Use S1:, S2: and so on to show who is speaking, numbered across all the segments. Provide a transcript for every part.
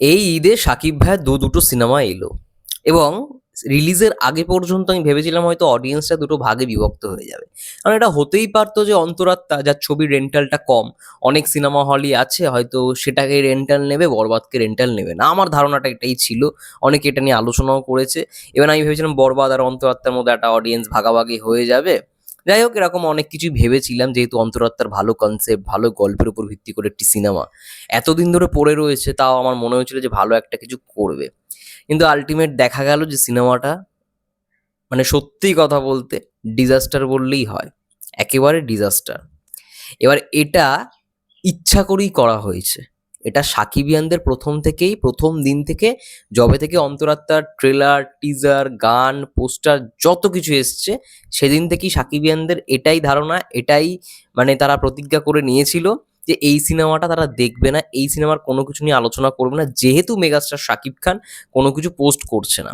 S1: এই ঈদে সাকিব ভাইয়ের দু দুটো সিনেমা এলো। এবং রিলিজের আগে পর্যন্ত আমি ভেবেছিলাম হয়তো অডিয়েন্সটা দুটো ভাগে বিভক্ত হয়ে যাবে। কারণ এটা হতেই পারতো যে অন্তরাত্মা, যার ছবির রেন্টালটা কম, অনেক সিনেমা হলই আছে, হয়তো সেটাকে রেন্টাল নেবে, বরবাদকে রেন্টাল নেবে না। আমার ধারণাটা এটাই ছিল। অনেকে এটা নিয়ে আলোচনাও করেছে। এবার আমি ভেবেছিলাম বরবাদ আর অন্তরাত্মার মধ্যে একটা অডিয়েন্স ভাগাভাগি হয়ে যাবে। যাই হোক, এরকম অনেক কিছুই ভেবেছিলাম, যেহেতু অন্তরাত্মার ভালো কনসেপ্ট ভালো গল্পের উপর ভিত্তি করে একটি সিনেমা এতদিন ধরে পড়ে রয়েছে, তাও আমার মনে হয়েছিল যে ভালো একটা কিছু করবে। কিন্তু আলটিমেট দেখা গেল যে সিনেমাটা মানে সত্যি কথা বলতে ডিজাস্টার বললেই হয়। একেবারে ডিজাস্টার এবার এটা ইচ্ছা করেই করা হয়েছে। এটা সাকিবিয়ানদের প্রথম থেকেই, প্রথম দিন থেকে যবে থেকে অন্তরাত্মার ট্রেলার টিজার গান পোস্টার যত কিছু এসছে, সেদিন থেকেই সাকিবিয়ানদের এটাই ধারণা, এটাই মানে তারা প্রতিজ্ঞা করে নিয়েছিল যে এই সিনেমাটা তারা দেখবে না, এই সিনেমার কোনো কিছু নিয়ে আলোচনা করবে না। যেহেতু মেগাস্টার শাকিব খান কোনো কিছু পোস্ট করছে না।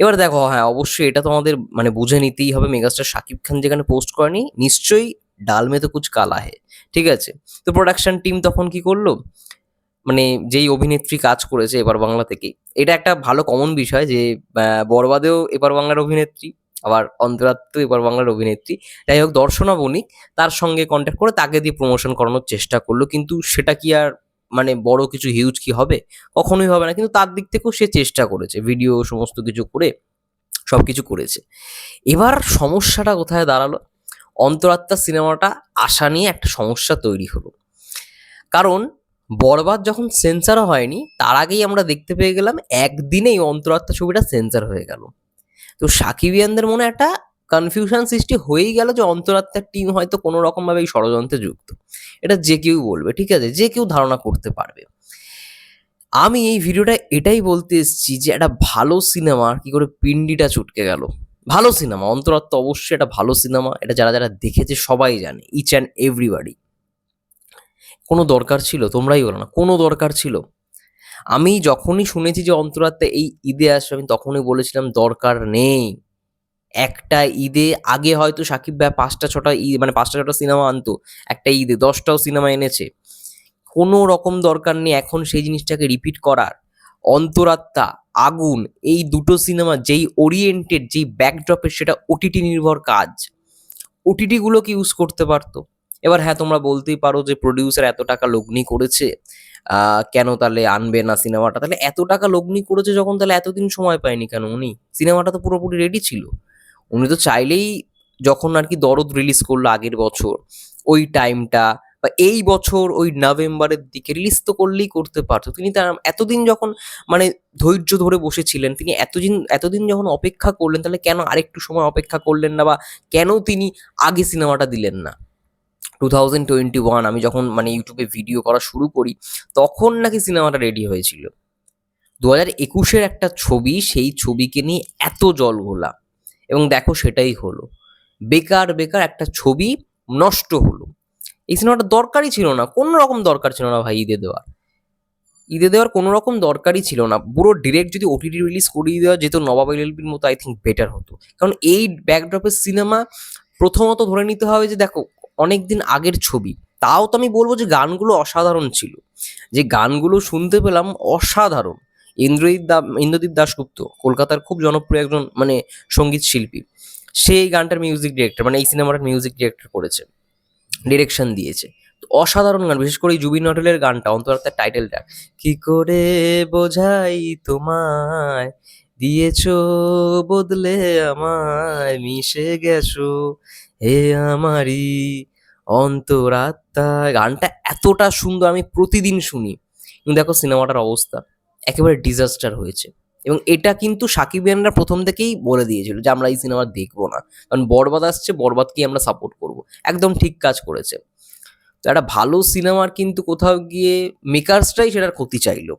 S1: এবার দেখো হ্যাঁ অবশ্যই এটা তো আমাদের মানে বুঝে নিতেই হবে, মেগাস্টার শাকিব খান যেখানে পোস্ট করেনি, নিশ্চয়ই ডাল মে তো কুচ কালা হে ঠিক আছে? তো প্রোডাকশন টিম তখন কি করল? মানে যেই অভিনেত্রী কাজ করেছে এবার বাংলা থেকে এটা একটা ভালো কমন বিষয় যে বরবাদেও এবার বাংলার অভিনেত্রী, আবার অন্তরাত্ম এবার বাংলার অভিনেত্রী। যাই হোক, দর্শনা বণিক তার সঙ্গে কন্ট্যাক্ট করে তাকে দিয়ে প্রমোশন করানোর চেষ্টা করল। কিন্তু সেটা কি আর মানে বড় কিছু হিউজ কি হবে? কখনোই হবে না। কিন্তু তার দিক থেকেও সে চেষ্টা করেছে। ভিডিও সমস্ত কিছু করে সব কিছু করেছে। এবার সমস্যাটা কোথায় দাঁড়াল? অন্তরাত্মা সিনেমাটা আশা নিয়ে একটা সমস্যা তৈরি হলো। কারণ বরবাদ যখন সেন্সারও হয়নি, তার আগেই আমরা দেখতে পেয়ে গেলাম একদিনেই অন্তরাত্মা ছবিটা সেন্সার হয়ে গেল। তো সাকিবিয়ানদের মনে একটা কনফিউশন সৃষ্টি হয়েই গেল যে অন্তরাত্মার টিম হয়তো কোনো রকমভাবে এই ষড়যন্ত্রে যুক্ত। এটা যে কেউ বলবে, ঠিক আছে? যে কেউ ধারণা করতে পারবে। আমি এই ভিডিওটা এটাই বলতে এসেছি যে একটা ভালো সিনেমা কি করে পিন্ডিটা চটকে গেল। ভালো সিনেমা অন্তরাত্মা অবশ্যই একটা ভালো সিনেমা এটা যারা যারা দেখেছে সবাই জানে ইচ অ্যান্ড এভরিবাডি কোনো দরকার ছিল? তোমরাই বলো না, কোনো দরকার ছিল? আমি যখনই শুনেছি যে অন্তরাত্মা এই ঈদে আসবে, আমি তখনই বলেছিলাম, দরকার নেই। একটা ঈদে, আগে হয়তো সাকিব ভাই পাঁচটা, ছটা ঈদ মানে পাঁচটা, ছটা সিনেমা আনতো, একটা ঈদে, দশটাও সিনেমা এনেছে। কোনো রকম দরকার নেই, এখন সেই জিনিসটাকে রিপিট করার। অন্তরাত্মা, আগুন, এই দুটো সিনেমা, যেই ওরিয়েন্টেড যেই ব্যাকড্রপের সেটা ওটিটি নির্ভর কাজ। ওটিটিগুলোকে ইউজ করতে পারতো? এবার হ্যাঁ তোমরা বলতেই পারো যে প্রডিউসার এত টাকা লগ্নি করেছে কেন তাহলে আনবে না সিনেমাটা? তাহলে এত টাকা লগ্নি করেছে যখন তাহলে এতদিন সময় পায়নি কেন উনি? সিনেমাটা তো পুরোপুরি রেডি ছিল। উনি তো চাইলেই যখন আর কি দরদ রিলিজ করল আগের বছর, ওই টাইমটা বা এই বছর ওই নভেম্বরের দিকে রিলিজ তো করলেই করতে পারতো। তিনি তার এতদিন যখন মানে ধৈর্য ধরে বসেছিলেন, তিনি এতদিন এতদিন যখন অপেক্ষা করলেন, তাহলে কেন আরেকটু সময় অপেক্ষা করলেন না বা কেন তিনি আগে সিনেমাটা দিলেন না? টু থাউজেন্ড টোয়েন্টি ওয়ান আমি যখন মানে ইউটিউবে ভিডিও করা শুরু করি, তখন নাকি সিনেমাটা রেডি হয়েছিল। দু হাজার একুশের একটা ছবি, সেই ছবিকে নিয়ে এত জল ঘোলা, এবং দেখো সেটাই হলো। বেকার বেকার একটা ছবি নষ্ট হলো। এই সিনেমাটা দরকারই ছিল না, কোনো রকম দরকার ছিল না ভাই ঈদে দেওয়ার। ঈদে দেওয়ার কোনো রকম দরকারই ছিল না। পুরো ডিরেক্ট যদি ওটিটি রিলিজ করিয়ে দেওয়া যেত, নবাব এলএলবির মতো আই থিঙ্ক বেটার হতো। কারণ এই ব্যাকড্রপের সিনেমা প্রথমত ধরে নিতে হবে যে, দেখো অনেক দিন আগের ছবি। তাও তো আমি বলব যে গানগুলো অসাধারণ ছিল। যে গানগুলো শুনতে পেলাম অসাধারণ। ইন্দ্রদীপ দা ইন্দ্রদীপ দাশগুপ্ত, কলকাতার খুব জনপ্রিয় একজন মানে সংগীত শিল্পী সেই গানটার মিউজিক ডিরেক্টর মানে এই সিনেমাটার মিউজিক ডিরেক্টর করেছে। ডিরেকশন দিয়েছে। তো অসাধারণ গান, বিশেষ করে জুবিন নটলের গানটা অন্তরাত্মার টাইটেলটা কি করে বোঝাই তোমায়? দিয়েছ বদলে আমায়, মিশে গেছো। হে আমারই অন্তরাত্মা। গানটা এতটা সুন্দর, আমি প্রতিদিন শুনি। কিন্তু দেখো সিনেমাটার অবস্থা, একেবারে ডিজাস্টার হয়েছে। এবং এটা কিন্তু সাকিব সাকিবিয়ানরা প্রথম থেকেই বলে দিয়েছিল যে, আমরা এই সিনেমা দেখব না। কারণ বরবাদ আসছে, বরবাদকেই আমরা সাপোর্ট করব। একদম ঠিক কাজ করেছে। তো একটা ভালো সিনেমার কিন্তু কোথাও গিয়ে মেকার্সটাই সেটার ক্ষতি চাইলো।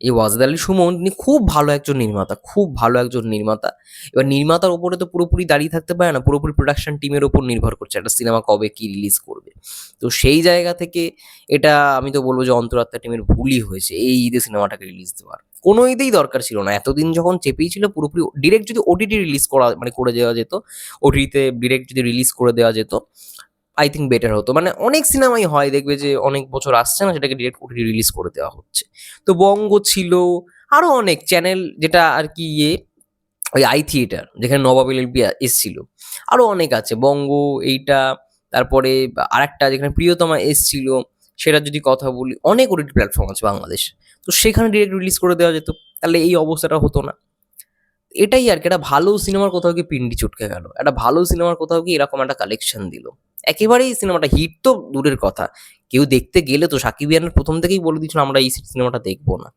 S1: এই ওয়াজেদ আলী সুমন, তিনি খুব ভালো একজন নির্মাতা, খুব ভালো একজন নির্মাতা। এবার নির্মাতার ওপরে তো পুরোপুরি দাঁড়িয়ে থাকতে পারে না, পুরোপুরি প্রোডাকশন টিমের ওপর নির্ভর করছে, একটা সিনেমা কবে কি রিলিজ করবে। তো সেই জায়গা থেকে এটা আমি তো বলব যে অন্তরাত্মা টিমের ভুলই হয়েছে, এই ঈদে সিনেমাটাকে রিলিজ দেওয়ার। কোনো ঈদেই দরকার ছিল না, এতদিন যখন চেপেই ছিল পুরোপুরি ডিরেক্ট যদি ওটিটি রিলিজ করা মানে করে দেওয়া যেত ওটিটিতে ডিরেক্ট যদি রিলিজ করে দেওয়া যেত আই থিঙ্ক বেটার হতো। মানে অনেক সিনেমাই হয়, দেখবে যে অনেক বছর আসছে না সেটাকে ডিরেক্ট ওটিটি রিলিজ করে দেওয়া হচ্ছে। তো বঙ্গ ছিল আরও অনেক চ্যানেল যেটা আর কি ইয়ে ওই আই থিয়েটার যেখানে নবাব এলবি এসছিল। আরও অনেক আছে। বঙ্গ এইটা, তারপরে আরেকটা যেখানে প্রিয়তমা এসছিল সেটা যদি কথা বলি, অনেক ওটিটি প্ল্যাটফর্ম আছে বাংলাদেশ। তো সেখানে ডিরেক্ট রিলিজ করে দেওয়া যেত। তাহলে এই অবস্থাটা হতো না। এটাই আর কি, একটা ভালো সিনেমার কোথাও কি পিন্ডি চটকে গেল। একটা ভালো সিনেমার কোথাও কি এরকম একটা কালেকশন দিল। একেবারেই সিনেমাটা হিট তো দূরের কথা। কেউ দেখতে গেলে তো সাকিব ইয়ানের প্রথম থেকেই বলে দিয়েছিল, আমরা এই সিনেমাটা দেখব না।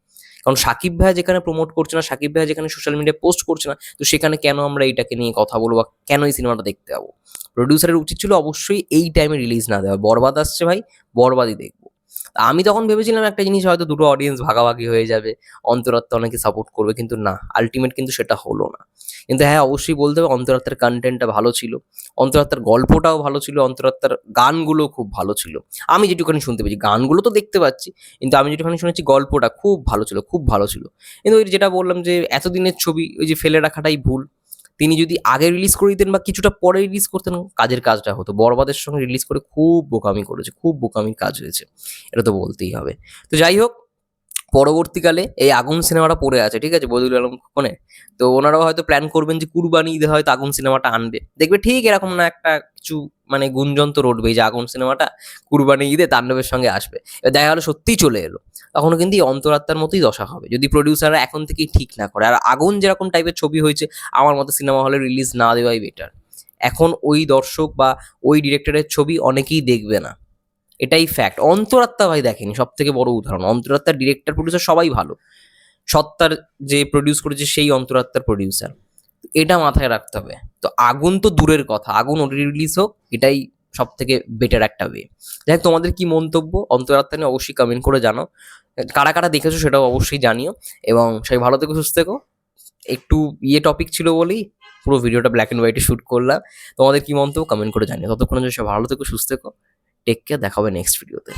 S1: কারণ সাকিব ভাইয়া যেখানে প্রমোট করছে না, সাকিব ভাইয়া যেখানে সোশ্যাল মিডিয়া পোস্ট করছে না, তো সেখানে কেন আমরা এইটাকে নিয়ে কথা বলব বা কেন এই সিনেমাটা দেখতে যাব? প্রডিউসারের উচিত ছিল অবশ্যই এই টাইমে রিলিজ না দেওয়া। বরবাদ আসছে ভাই, বরবাদই দেখব। আমি তখন ভেবেছিলাম একটা জিনিস হয়তো দুটো অডিয়েন্স ভাগাভাগি হয়ে যাবে, অন্তরাত্মা অনেকে সাপোর্ট করবে, কিন্তু না আলটিমেট কিন্তু সেটা হলো না। কিন্তু হ্যাঁ অবশ্যই বলতে হবে, অন্তরাত্মার কন্টেন্টটা ভালো ছিল, অন্তরাত্মার গল্পটাও ভালো ছিল, অন্তরাত্মার গানগুলো খুব ভালো ছিল। আমি যেটুখানি শুনতে পেয়েছি, গানগুলো তো দেখতে পাচ্ছি, কিন্তু আমি যেটুখানি শুনেছি, গল্পটা খুব ভালো ছিল, খুব ভালো ছিল। কিন্তু ওই যেটা বললাম যে, এতদিনের ছবি, ওই যে ফেলে রাখাটাই ভুল তিনি যদি আগে রিলিজ করে দিতেন বা কিছুটা পরে রিলিজ করতেন, কাজের কাজটা হতো। বরবাদের সঙ্গে রিলিজ করে খুব বোকামি করেছে, খুব বোকামির কাজ হয়েছে। এটা তো বলতেই হবে। তো যাই হোক পরবর্তীকালে এই আগুন সিনেমাটা পড়ে আছে, ঠিক আছে? বদিউল আলম খোকনের তো ওনারাও হয়তো প্ল্যান করবেন যে কুরবানি ঈদে হয়তো আগুন সিনেমাটা আনবে। দেখবে ঠিক এরকম না একটা কিছু মানে গুঞ্জন তো রটবে যে আগুন সিনেমাটা কুরবানি ঈদে তাণ্ডবের সঙ্গে আসবে। দেখা গেলো সত্যিই চলে এলো। তখনও কিন্তু এই অন্তরাত্মার মতোই দশা হবে। যদি প্রডিউসাররা এখন থেকেই ঠিক না করে, আর আগুন যেরকম টাইপের ছবি হয়েছে, আমার মতো সিনেমা হলে রিলিজ না দেওয়াই বেটার এখন ওই দর্শক বা ওই ডিরেক্টরের ছবি অনেকেই দেখবে না। এটাই ফ্যাক্ট অন্তরাত্মা ভাই দেখেনি সব থেকে বড় উদাহরণ। অন্তরাত্মার ডিরেক্টর প্রডিউসার সবাই ভালো। সত্তার যে প্রডিউস করেছে সেই অন্তরাত্মার প্রডিউসার এটা মাথায় রাখতে হবে। তো আগুন তো দূরের কথা। আগুন ওটি রিলিজ হোক এটাই সব থেকে বেটার একটা ওয়ে যাই হোক, তোমাদের কি মন্তব্য? অন্তরাত্মা নিয়ে অবশ্যই কমেন্ট করে জানো। কারা কারা দেখেছ সেটাও অবশ্যই জানিও। এবং সেই ভালো থেকো সুস্থ থেকো। একটু ইয়ে টপিক ছিল বলেই পুরো ভিডিওটা ব্ল্যাক অ্যান্ড হোয়াইটে শ্যুট করলাম। তোমাদের কি মন্তব্য? কমেন্ট করে জানিও। ততক্ষণ সব ভালো থেকো সুস্থ থেকো। টেক কেয়ার দেখা হবে নেক্সট ভিডিওতে